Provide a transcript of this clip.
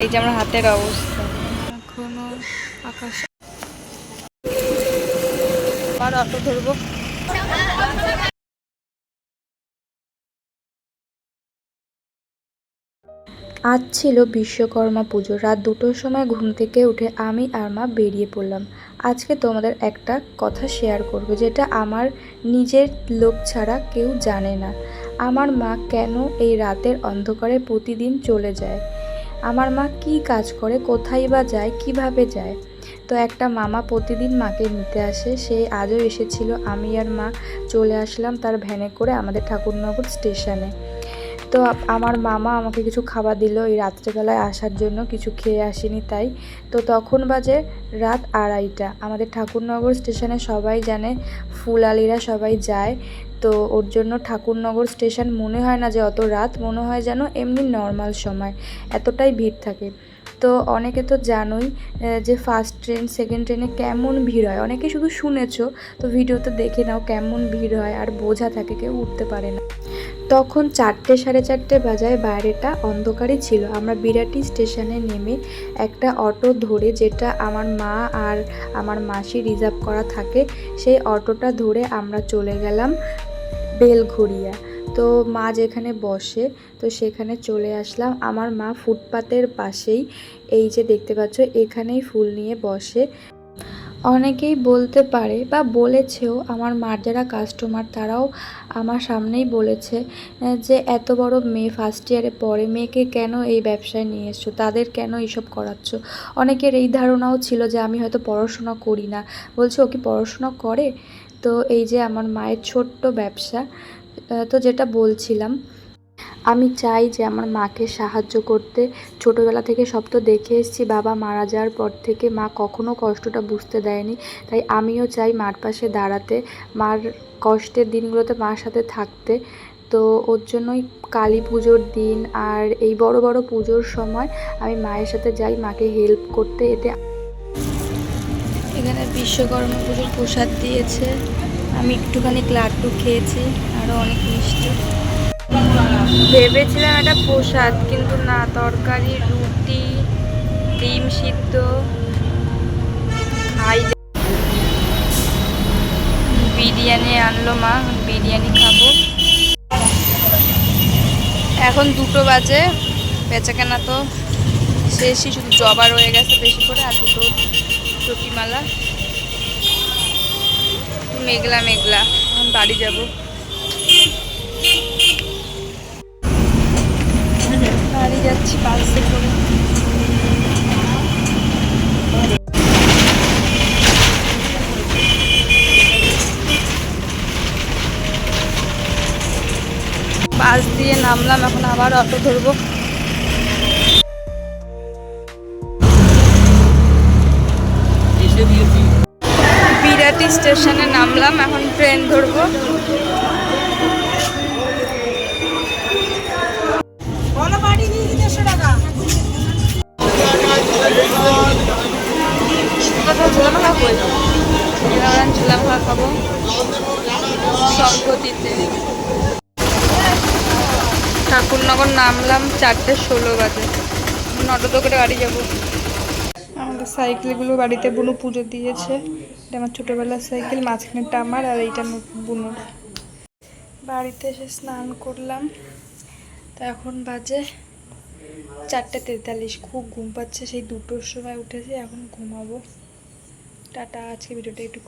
এই যে আমার হাতের অবস্থা। এখনও আকাশ আর অটো ধরবো। আজ ছিল বিশ্বকর্মা পুজো। রাত দুটোর সময় ঘুম থেকে উঠে আমি আর মা বেরিয়ে পড়লাম। আজকে তোমাদের একটা কথা শেয়ার করব যেটা আমার নিজের লোক ছাড়া কেউ জানে না। আমার মা কেন এই রাতের অন্ধকারে প্রতিদিন চলে যায়? আমার মা কি কাজ করে, কোথায় বা যায়, কীভাবে যায়? তো একটা মামা প্রতিদিন মাকে নিতে আসে, সে আজও এসেছিল। আমি আর মা চলে আসলাম তার ভ্যানে করে আমাদের ঠাকুরনগর স্টেশনে। তো আমার মামা আমাকে কিছু খাবার দিল এই রাত্রেবেলায় আসার জন্য, কিছু খেয়ে আসেনি তাই। তো তখন বাজে রাত আড়াইটা। আমাদের ঠাকুরনগর স্টেশনে সবাই জানে, ফুলালিরা সবাই যায়। তো ওর জন্য ঠাকুরনগর স্টেশন মনে হয় না যে অত রাত, মনে হয় যেন এমনি নর্মাল সময়। এতটাই ভিড় থাকে। তো অনেকে তো জানোই যে ফার্স্ট ট্রেন, সেকেন্ড ট্রেনে কেমন ভিড় হয়। অনেকে শুধু শুনেছো, তো ভিডিওতে দেখে নাও কেমন ভিড় হয়, আর বোঝা থাকে, কেউ উঠতে পারে না। তখন চারটে সাড়ে চারটে বাজায় বাইরেটা অন্ধকারই ছিল। আমরা বিরাটি স্টেশনে নেমে একটা অটো ধরে, যেটা আমার মা আর আমার মাসি রিজার্ভ করা থাকে, সেই অটোটা ধরে আমরা চলে গেলাম বেলঘড়িয়া। তো মা যেখানে বসে, তো সেখানে চলে আসলাম। আমার মা ফুটপাতের পাশেই, এই যে দেখতে পাচ্ছ, এখানেই ফুল নিয়ে বসে। অনেকেই বলতে পারে বা বলেছেও আমার মার যারা কাস্টমার তারাও আমার সামনেই বলেছে যে এত বড় মেয়ে ফার্স্ট ইয়ারে পড়ে, মেয়েকে কেন এই ব্যবসায় নিয়ে এসছো? তাদের কেন এইসব করাচ্ছ? অনেকের এই ধারণাও ছিল যে আমি হয়তো পড়াশোনা করি না। বলছে, ও কি পড়াশোনা করে? তো এই যে আমার মায়ের ছোট্ট ব্যবসা তো যেটা বলছিলাম আমি চাই যে আমার মাকে সাহায্য করতে। ছোটোবেলা থেকে সব তো দেখে এসেছি, বাবা মারা যাওয়ার পর থেকে মা কখনো কষ্টটা বুঝতে দেয়নি। তাই আমিও চাই মার পাশে দাঁড়াতে, মার কষ্টের দিনগুলোতে মার সাথে থাকতে। তো ওর জন্যই কালী পুজোর দিন আর এই বড় বড় পুজোর সময় আমি মায়ের সাথে যাই, মাকে হেল্প করতে। এতে এখানে বিশ্বকর্মা পুজোর প্রসাদ দিয়েছে। আমি একটুখানি লাড্ডু খেয়েছি, আরও অনেক মিষ্টি। ভেবেছিলাম এটা প্রসাদ, কিন্তু না, তরকারি, রুটি, ডিম সিদ্ধ বিরিয়ানি আনলো মা, বিরিয়ানি খাব। এখন দুটো বাজে, বেচাকেনা তো শেষই, শুধু জবা রয়ে গেছে বেশি করে, আর দুটো প্রতিমালা মেঘলা মেঘলা বাড়ি যাব। যাচ্ছি বাসে করে। বাস দিয়ে নামলাম, এখন আবার অটো ধরবো। বিরাটি স্টেশনে নামলাম, এখন ট্রেন ধরবো। ঠাকুরনগর নামলাম চারটে ষোলো বাজে। নটোতে করে বাড়ি যাব। আমাদের সাইকেলগুলো বাড়িতে বুনু পুজো দিয়েছে। এটা আমার ছোটোবেলার সাইকেল, মাঝখানেরটা আমার আর এইটা বুনুর। বাড়িতে এসে স্নান করলাম। তো এখন বাজে চারটে তেতাল্লিশ, খুব ঘুম পাচ্ছে, সেই দুটোর সময় উঠেছে, এখন ঘুমাবো। টাটা, আজকে ভিডিওটা একটু